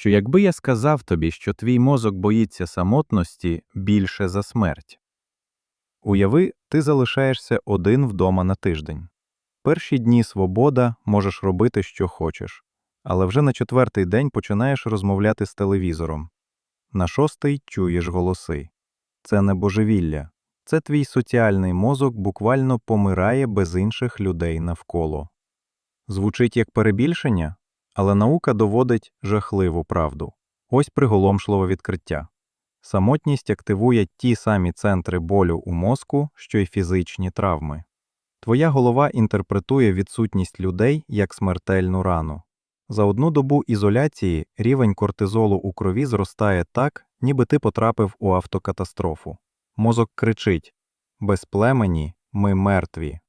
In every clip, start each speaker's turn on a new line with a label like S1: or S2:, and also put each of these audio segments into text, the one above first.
S1: що якби я сказав тобі, що твій мозок боїться самотності більше за смерть. Уяви, ти залишаєшся один вдома на тиждень. Перші дні свобода можеш робити, що хочеш, але вже на четвертий день починаєш розмовляти з телевізором. На шостий чуєш голоси. Це не божевілля, це твій соціальний мозок буквально помирає без інших людей навколо. Звучить як перебільшення, але наука доводить жахливу правду. Ось приголомшливе відкриття. Самотність активує ті самі центри болю у мозку, що й фізичні травми. Твоя голова інтерпретує відсутність людей як смертельну рану. За одну добу ізоляції рівень кортизолу у крові зростає так, ніби ти потрапив у автокатастрофу. Мозок кричить без племені ми мертві.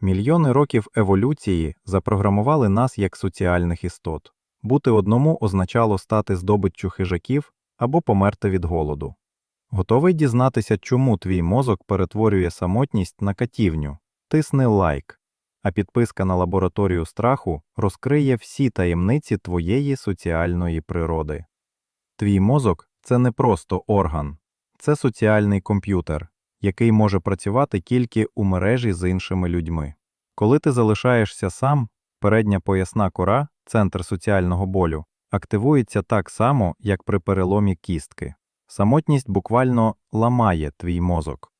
S1: Мільйони років еволюції запрограмували нас як соціальних істот. Бути одному означало стати здобиччю хижаків або померти від голоду. Готовий дізнатися, чому твій мозок перетворює самотність на катівню? Тисни лайк, а підписка на лабораторію страху розкриє всі таємниці твоєї соціальної природи. Твій мозок це не просто орган, це соціальний комп'ютер, який може працювати тільки у мережі з іншими людьми. Коли ти залишаєшся сам, передня поясна кора, центр соціального болю, активується так само, як при переломі кістки. Самотність буквально ламає твій мозок.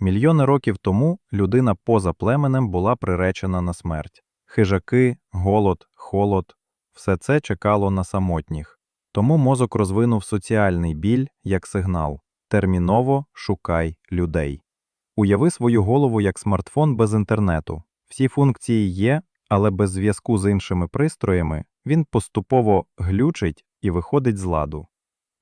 S1: Мільйони років тому людина поза племенем була приречена на смерть. Хижаки, голод, холод все це чекало на самотніх. Тому мозок розвинув соціальний біль як сигнал терміново шукай людей. Уяви свою голову як смартфон без інтернету. Всі функції є, але без зв'язку з іншими пристроями він поступово глючить і виходить з ладу.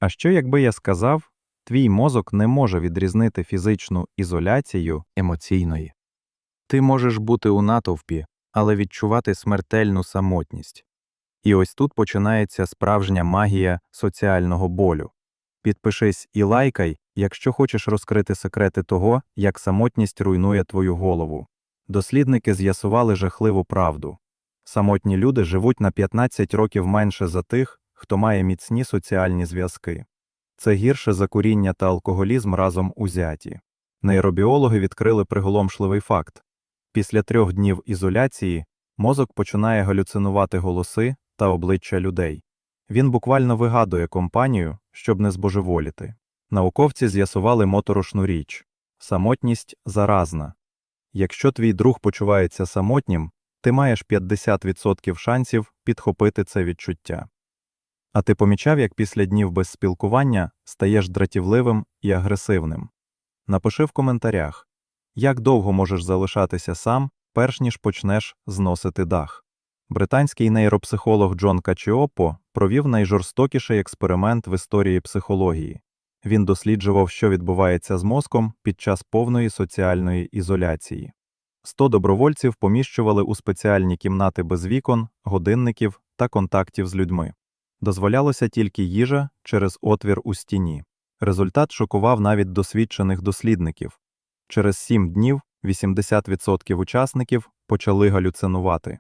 S1: А що якби я сказав, твій мозок не може відрізнити фізичну ізоляцію емоційної? Ти можеш бути у натовпі, але відчувати смертельну самотність. І ось тут починається справжня магія соціального болю. Підпишись і лайкай, якщо хочеш розкрити секрети того, як самотність руйнує твою голову. Дослідники з'ясували жахливу правду. Самотні люди живуть на 15 років менше за тих, хто має міцні соціальні зв'язки. Це гірше за куріння та алкоголізм разом узяті. Нейробіологи відкрили приголомшливий факт. Після трьох днів ізоляції мозок починає галюцинувати голоси та обличчя людей. Він буквально вигадує компанію, щоб не збожеволіти. Науковці з'ясували моторошну річ самотність заразна. Якщо твій друг почувається самотнім, ти маєш 50% шансів підхопити це відчуття. А ти помічав, як після днів без спілкування стаєш дратівливим і агресивним? Напиши в коментарях, як довго можеш залишатися сам, перш ніж почнеш зносити дах. Британський нейропсихолог Джон Качіопо провів найжорстокіший експеримент в історії психології. Він досліджував, що відбувається з мозком під час повної соціальної ізоляції. 100 добровольців поміщували у спеціальні кімнати без вікон, годинників та контактів з людьми. Дозволялося тільки їжа через отвір у стіні. Результат шокував навіть досвідчених дослідників. Через 7 днів 80% учасників почали галюцинувати.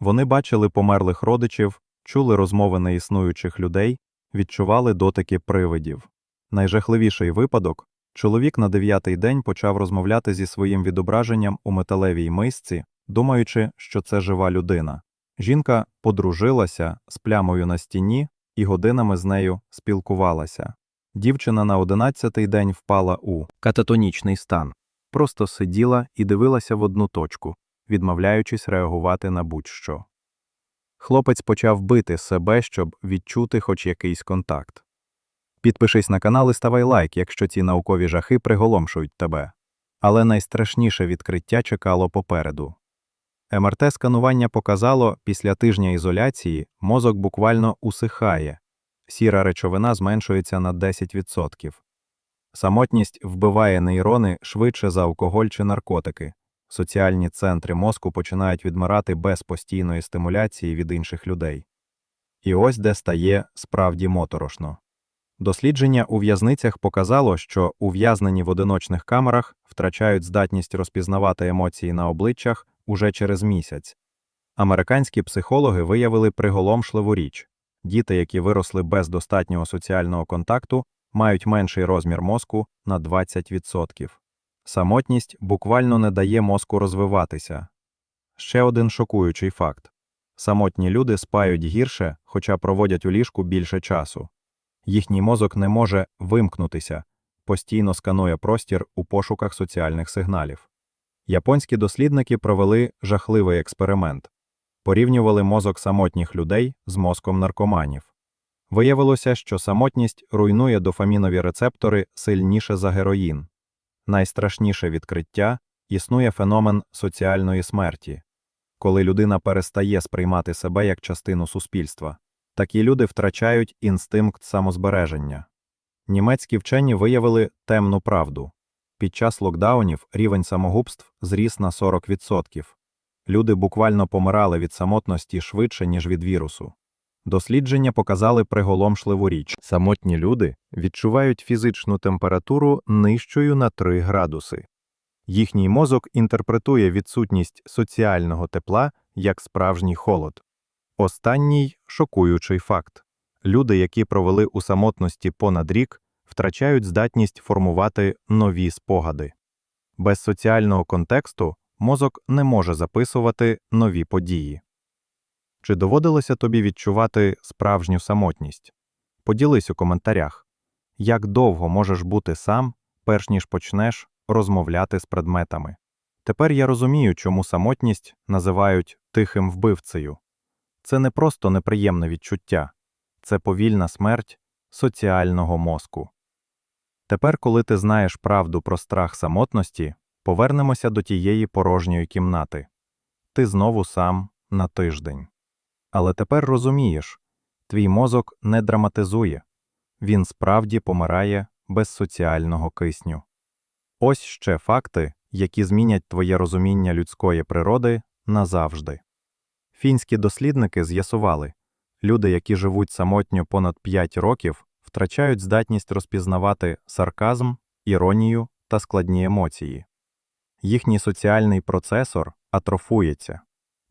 S1: Вони бачили померлих родичів, чули розмови неіснуючих людей, відчували дотики привидів. Найжахливіший випадок чоловік на дев'ятий день почав розмовляти зі своїм відображенням у металевій мисці, думаючи, що це жива людина. Жінка подружилася з плямою на стіні і годинами з нею спілкувалася. Дівчина на одинадцятий день впала у кататонічний стан, просто сиділа і дивилася в одну точку, відмовляючись реагувати на будь-що. Хлопець почав бити себе, щоб відчути хоч якийсь контакт. Підпишись на канал і ставай лайк, якщо ці наукові жахи приголомшують тебе. Але найстрашніше відкриття чекало попереду. МРТ-сканування показало, після тижня ізоляції мозок буквально усихає, сіра речовина зменшується на 10%. Самотність вбиває нейрони швидше за алкоголь чи наркотики. Соціальні центри мозку починають відмирати без постійної стимуляції від інших людей. І ось де стає справді моторошно. Дослідження у в'язницях показало, що ув'язнені в одиночних камерах втрачають здатність розпізнавати емоції на обличчях уже через місяць. Американські психологи виявили приголомшливу річ Діти, які виросли без достатнього соціального контакту, мають менший розмір мозку на 20%. Самотність буквально не дає мозку розвиватися. Ще один шокуючий факт. Самотні люди спають гірше, хоча проводять у ліжку більше часу. Їхній мозок не може вимкнутися, постійно сканує простір у пошуках соціальних сигналів. Японські дослідники провели жахливий експеримент. Порівнювали мозок самотніх людей з мозком наркоманів. Виявилося, що самотність руйнує дофамінові рецептори сильніше за героїн. Найстрашніше відкриття існує феномен соціальної смерті, коли людина перестає сприймати себе як частину суспільства. Такі люди втрачають інстинкт самозбереження. Німецькі вчені виявили темну правду. Під час локдаунів рівень самогубств зріс на 40%. Люди буквально помирали від самотності швидше, ніж від вірусу. Дослідження показали приголомшливу річ. Самотні люди відчувають фізичну температуру нижчою на 3 градуси. Їхній мозок інтерпретує відсутність соціального тепла як справжній холод. Останній шокуючий факт. Люди, які провели у самотності понад рік, втрачають здатність формувати нові спогади. Без соціального контексту мозок не може записувати нові події. Чи доводилося тобі відчувати справжню самотність? Поділись у коментарях. Як довго можеш бути сам, перш ніж почнеш розмовляти з предметами? Тепер я розумію, чому самотність називають тихим вбивцею. Це не просто неприємне відчуття, це повільна смерть соціального мозку. Тепер, коли ти знаєш правду про страх самотності, повернемося до тієї порожньої кімнати. Ти знову сам на тиждень. Але тепер розумієш, твій мозок не драматизує, він справді помирає без соціального кисню. Ось ще факти, які змінять твоє розуміння людської природи назавжди. Фінські дослідники з'ясували, люди, які живуть самотньо понад 5 років, втрачають здатність розпізнавати сарказм, іронію та складні емоції. Їхній соціальний процесор атрофується.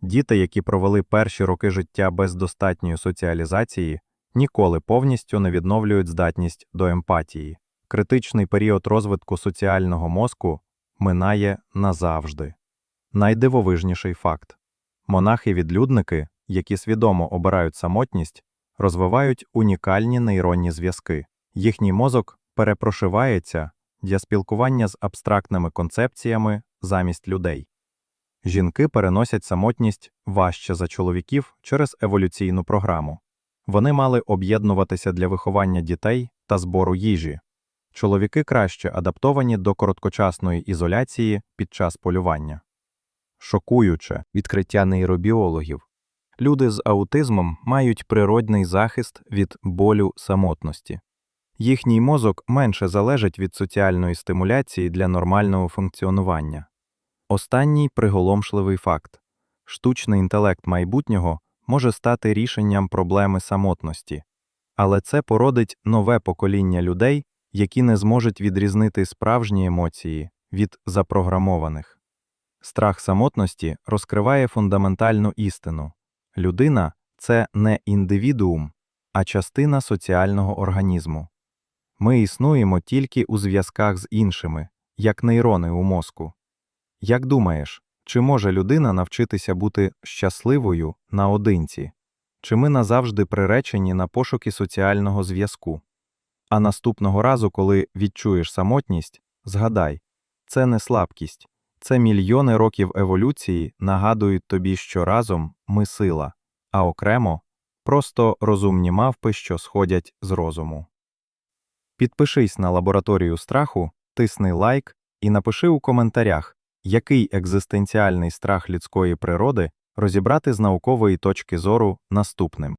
S1: Діти, які провели перші роки життя без достатньої соціалізації, ніколи повністю не відновлюють здатність до емпатії. Критичний період розвитку соціального мозку минає назавжди. Найдивовижніший факт монахи-відлюдники, які свідомо обирають самотність, розвивають унікальні нейронні зв'язки. Їхній мозок перепрошивається для спілкування з абстрактними концепціями замість людей. Жінки переносять самотність важче за чоловіків через еволюційну програму. Вони мали об'єднуватися для виховання дітей та збору їжі. Чоловіки краще адаптовані до короткочасної ізоляції під час полювання. Шокуюче відкриття нейробіологів. Люди з аутизмом мають природний захист від болю самотності. Їхній мозок менше залежить від соціальної стимуляції для нормального функціонування. Останній приголомшливий факт штучний інтелект майбутнього може стати рішенням проблеми самотності, але це породить нове покоління людей, які не зможуть відрізнити справжні емоції від запрограмованих. Страх самотності розкриває фундаментальну істину людина це не індивідуум, а частина соціального організму. Ми існуємо тільки у зв'язках з іншими, як нейрони у мозку. Як думаєш, чи може людина навчитися бути щасливою наодинці? Чи ми назавжди приречені на пошуки соціального зв'язку? А наступного разу, коли відчуєш самотність, згадай це не слабкість, це мільйони років еволюції нагадують тобі, що разом ми сила, а окремо просто розумні мавпи, що сходять з розуму. Підпишись на лабораторію страху, тисни лайк і напиши у коментарях, який екзистенціальний страх людської природи розібрати з наукової точки зору наступним.